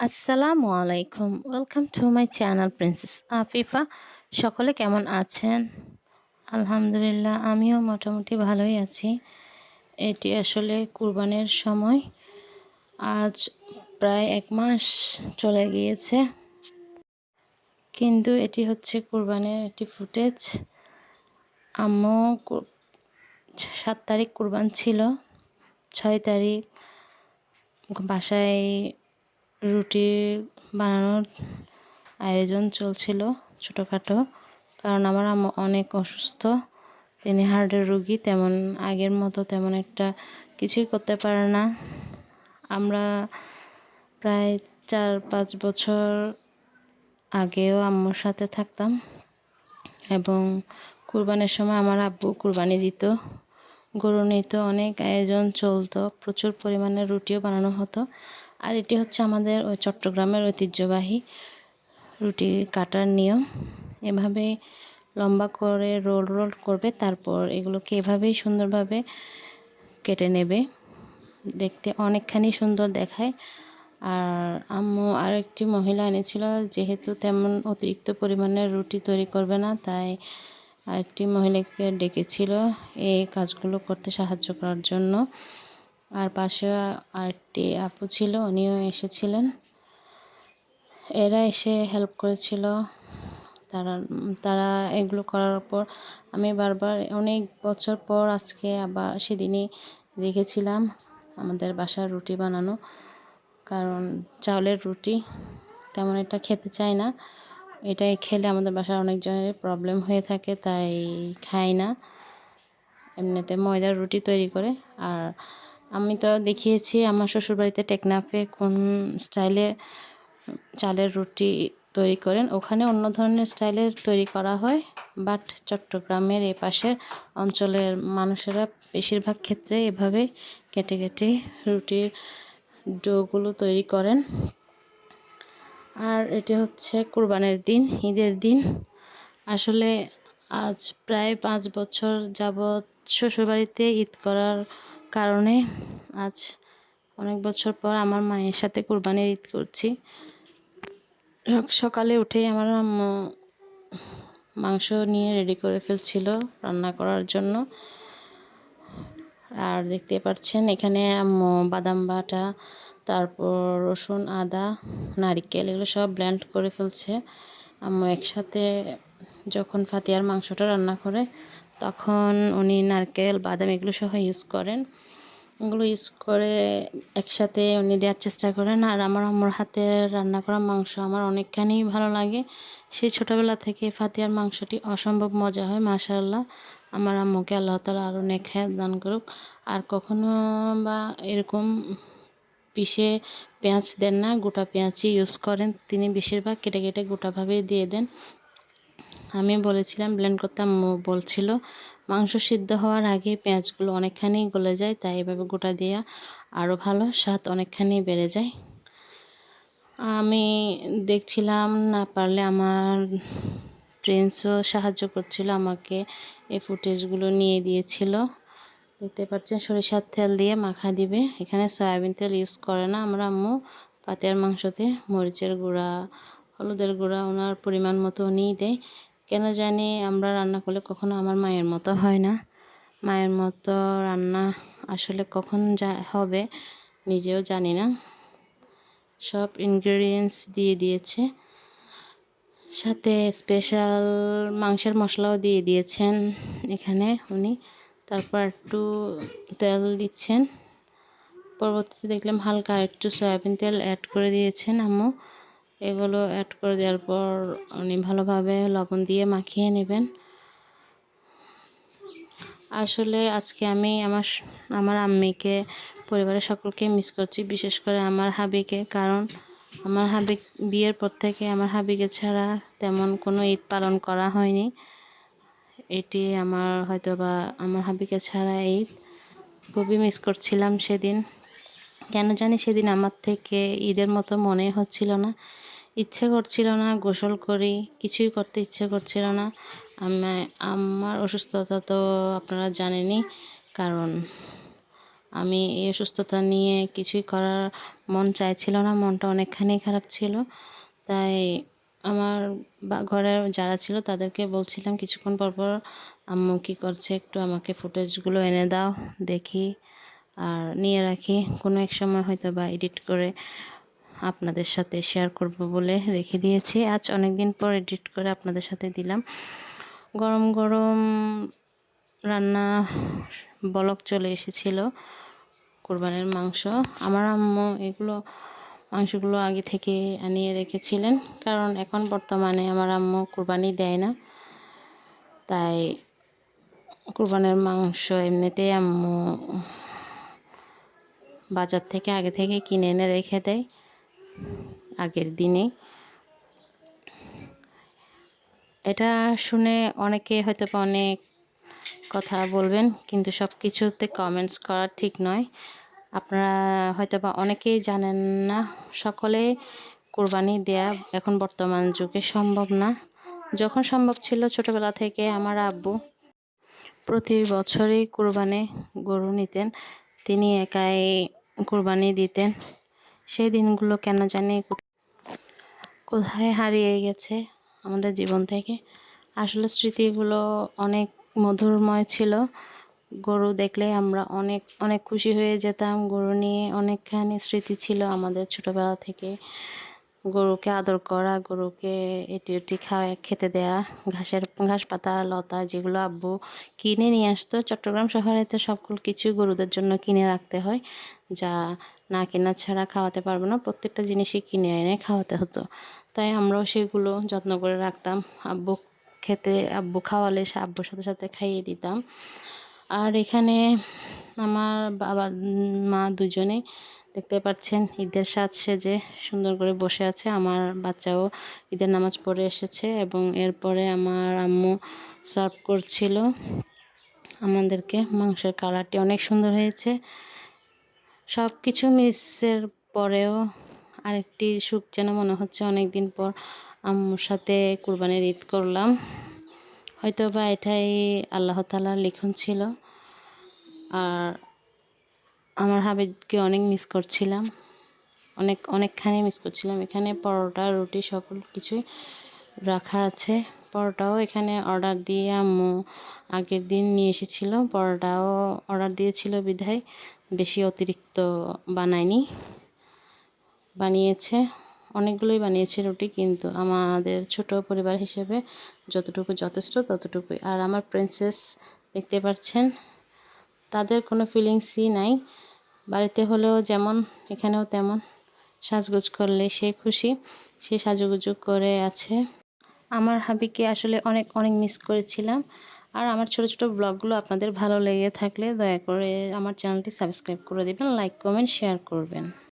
আসসালামু আলাইকুম। Welcome to my channel princess Afifa সকলে কেমন আছেন? আলহামদুলিল্লাহ, আমিও মোটামুটি ভালোই আছি। এটি আসলে কুরবানের সময়। আজ প্রায় এক মাস চলে গিয়েছে। কিন্তু এটি হচ্ছে কুরবানের একটি ফুটেজ। আম্মু সাত তারিখ কুরবান ছিল। ছয় তারিখ বাসায় রুটি বানানোর আয়োজন চলছিল ছোটোখাটো, কারণ আমার আম্মু অনেক অসুস্থ। তিনি হার্টের রুগী, তেমন আগের মতো তেমন একটা কিছুই করতে পারে না। আমরা প্রায় চার পাঁচ বছর আগেও আম্মুর সাথে থাকতাম এবং কুরবানির সময় আমার আব্বু কুরবানি দিত। গরু নিত অনেক আয়োজন চলতো, প্রচুর পরিমাণে রুটিও বানানো হতো। আর এটি হচ্ছে আমাদের ওই চট্টগ্রামের ঐতিহ্যবাহী রুটি কাটার নিয়ম। এভাবে লম্বা করে রোল রোল করবে, তারপর এগুলোকে এভাবেই সুন্দরভাবে কেটে নেবে। দেখতে অনেকখানি সুন্দর দেখায়। আর আম্মু আর একটি মহিলা এনেছিল, যেহেতু তেমন অতিরিক্ত পরিমাণের রুটি তৈরি করবে না, তাই আরেকটি মহিলাকে ডেকেছিল এই কাজগুলো করতে সাহায্য করার জন্য। আর পাশে আরেকটি আপু ছিল, উনিও এসেছিলেন। এরা এসে হেল্প করেছিল। তারা তারা এগুলো করার পর আমি বারবার, অনেক বছর পর আজকে আবার সেদিনই দেখেছিলাম আমাদের বাসার রুটি বানানো। কারণ চাউলের রুটি তেমন এটা খেতে চায় না। এটাই খেলে আমাদের বাসার অনেকজনের প্রবলেম হয়ে থাকে, তাই খাই না। এমনিতে ময়দার রুটি তৈরি করে, আর আমি তো দেখিয়েছি আমার শ্বশুরবাড়িতে টেকনাফে কোন স্টাইলে চালের রুটি তৈরি করেন। ওখানে অন্য ধরনের স্টাইলের তৈরি করা হয়, বাট চট্টগ্রামের এ পাশের অঞ্চলের মানুষেরা বেশিরভাগ ক্ষেত্রে এভাবে কেটে কেটে রুটির ডোগুলো তৈরি করেন। আর এটি হচ্ছে কুরবানের দিন, ঈদের দিন। আসলে আজ প্রায় পাঁচ বছর যাবৎ শ্বশুরবাড়িতে ঈদ করার কারণে আজ অনেক বছর পর আমার মায়ের সাথে কুরবানির ঈদ করছি। সকালে উঠেই আমার মাংস নিয়ে রেডি করে ফেলছিল রান্না করার জন্য। আর দেখতে পাচ্ছেন, এখানে বাদাম বাটা, তারপর রসুন, আদা, নারিকেল এগুলো সব ব্ল্যান্ড করে ফেলছে। আম্মু একসাথে যখন ফাতিয়ার মাংসটা রান্না করে তখন উনি নারকেল, বাদাম এগুলো সহ ইউজ করেন। এগুলো ইউজ করে একসাথে উনি দেওয়ার চেষ্টা করেন। আর আমার আম্মুর হাতে রান্না করা মাংস আমার অনেকখানি ভালো লাগে। সেই ছোটোবেলা থেকে ফাতিয়ার মাংসটি অসম্ভব মজা হয়, মাশাআল্লাহ। আমার আম্মুকে আল্লাহ তালা আরও নেখে দান করুক। আর কখনো বা এরকম পিষে পেঁয়াজ দেন না, গোটা পেঁয়াজই ইউজ করেন। তিনি বেশিরভাগ কেটে কেটে গোটাভাবেই দিয়ে দেন। আমি বলেছিলাম ব্লেন্ড করতে বলছিল, মাংস সিদ্ধ হওয়ার আগে পেঁয়াজগুলো অনেকখানি গলে যায়, তাই এভাবে গোটা দেওয়া আরও ভালো স্বাদ অনেকখানি বেড়ে যায়। আমি দেখছিলাম না পারলে আমার ফ্রেন্ডসও সাহায্য করছিল, আমাকে এই ফুটেজগুলো নিয়ে দিয়েছিল। দেখতে পাচ্ছেন, সরিষার তেল দিয়ে মাখা দিবে। এখানে সয়াবিন তেল ইউজ করে না আমরা আম্মু। পাতিয়ার মাংসতে মরিচের গুঁড়া, হলুদের গুঁড়া ওনার পরিমাণ মতো নিয়ে দেয়। কেন জানি আমরা রান্না করলে কখনো আমার মায়ের মতো হয় না। মায়ের মতো রান্না আসলে কখন যা হবে নিজেও জানি না। সব ইনগ্রেডিয়েন্টস দিয়ে দিয়েছে। সাথে স্পেশাল মাংসের মশলাও দিয়ে দিয়েছেন এখানে উনি। তারপর একটু তেল দিচ্ছেন। পরবর্তীতে দেখলাম হালকা একটু সয়াবিন তেল অ্যাড করে দিয়েছেন আম্মু। এগুলো অ্যাড করে দেওয়ার পর উনি ভালোভাবে লবণ দিয়ে মাখিয়ে নেবেন। আসলে আজকে আমি আমার আমার আম্মিকে, পরিবারের সকলকে মিস করছি, বিশেষ করে আমার হাবিকে, কারণ আমার হাবি বিয়ের পর থেকে আমার হাবিকে ছাড়া তেমন কোনো ঈদ পালন করা হয়নি। এটি আমার হয়তো বা আমার হাবিকে ছাড়া ঈদ খুবই মিস করছিলাম সেদিন। কেন জানি সেদিন আমার থেকে ঈদের মতো মনে হচ্ছিল না। ইচ্ছে করছিল না, গোসল করি, কিছুই করতে ইচ্ছে করছিল না। আমি, আমার অসুস্থতা তো আপনারা জানেনই, কারণ আমি এই অসুস্থতা নিয়ে কিছুই করার মন চাইছিল না, মনটা অনেকখানি খারাপ ছিল। তাই আমার বা ঘরের যারা ছিল তাদেরকে বলছিলাম, কিছুক্ষণ পর পর, আম্মু কী করছে? একটু আমাকে ফুটেজগুলো এনে দাও, দেখি, আর নিয়ে রাখি। কোনো এক সময় হয়তো বা এডিট করে আপনাদের সাথে শেয়ার করব বলে রেখে দিয়েছি। আজ অনেক দিন পর এডিট করে আপনাদের সাথে দিলাম। গরম গরম রান্না বলক চলে এসেছিল, কোরবানের মাংস। আমার আম্মু এগুলো, মাংসগুলো আগে থেকে আনিয়ে রেখেছিলেন, কারণ এখন বর্তমানে আমার আম্মু কোরবানি দেয় না। তাই কোরবানের মাংস এমনিতেই আম্মু বাজার থেকে আগে থেকে কিনে এনে রেখে দেয়। আগের দিনে। এটা শুনে অনেকে হয়তো অনেক কথা বলবেন, কিন্তু সব কিছুতে কমেন্টস করা ঠিক নয়। আপনারা হয়তো বা অনেকেই জানেন না, সকলে কোরবানি দেয়া এখন বর্তমান যুগে সম্ভব না। যখন সম্ভব ছিল ছোটবেলা থেকে আমার আব্বু প্রতি বছরই কোরবানি গরু নিতেন, তিনি একাই কোরবানি দিতেন। সেই দিনগুলো কেন জানি কোথায় হারিয়ে গেছে আমাদের জীবন থেকে। আসলে স্মৃতিগুলো অনেক মধুরময় ছিল। গরু দেখলে আমরা অনেক অনেক খুশি হয়ে যেতাম। গরু নিয়ে অনেকখানি স্মৃতি ছিল আমাদের ছোটোবেলা থেকে। গরুকে আদর করা, গরুকে এটি ওটি খাওয়া খেতে দেয়া, ঘাসের, ঘাস পাতা, লতা যেগুলো আব্বু কিনে নিয়ে আসতো। চট্টগ্রাম শহরে তো সকল কিছু গরুদের জন্য কিনে রাখতে হয়। যা না কেনা ছাড়া খাওয়াতে পারব না। প্রত্যেকটা জিনিসই কিনে এনে খাওয়াতে হতো। তাই আমরাও সেগুলো যত্ন করে রাখতাম। আব্বু খেতে, আব্বু খাওয়ালে সে, আব্বুর সাথে সাথে খাইয়ে দিতাম। আর এখানে আমার বাবা, মা দুজনে দেখতে পাচ্ছেন ঈদের সাজ সেজে সুন্দর করে বসে আছে। আমার বাচ্চাও ঈদের নামাজ পড়ে এসেছে এবং এরপরে আমার আম্মু সার্ভ করছিল আমাদেরকে মাংসের কালারটি। অনেক সুন্দর হয়েছে। সব কিছু মিসের পরেও আরেকটি সুখ যেন মনে হচ্ছে। অনেক দিন পর আম্মুর সাথে কুরবানির ঈদ করলাম। হয়তো বা এটাই আল্লাহ তালার লিখন ছিল। আর আমার হাবিবকে অনেক মিস করছিলাম। অনেক, অনেকখানি মিস করছিলাম। এখানে পরোটা, রুটি, সকল কিছুই রাখা আছে। পরোটাও এখানে অর্ডার দিয়ে আম্মু আগের দিন নিয়ে এসেছিল। পরোটাও অর্ডার দিয়েছিল বিধায়। বেশি অতিরিক্ত বানায়নি। বানিয়েছে। অনেকগুলোই বানিয়েছে রুটি, কিন্তু আমাদের ছোট পরিবার হিসেবে যতটুকু যথেষ্ট, ততটুকুই। আর আমার প্রিন্সেস দেখতে পাচ্ছেন তাদের কোনো ফিলিংসই নাই। বাড়িতে হলেও যেমন, এখানেও তেমন। সাজগোজ করলে সে খুশি, সে সাজুগুজু করে আছে। আমার হাবিকে আসলে অনেক অনেক মিস করেছিলাম। আর আমার ছোট ছোট ব্লগগুলো আপনাদের ভালো লেগে থাকলে দয়া করে আমার চ্যানেলটি সাবস্ক্রাইব করে দেবেন লাইক কমেন্ট শেয়ার করবেন।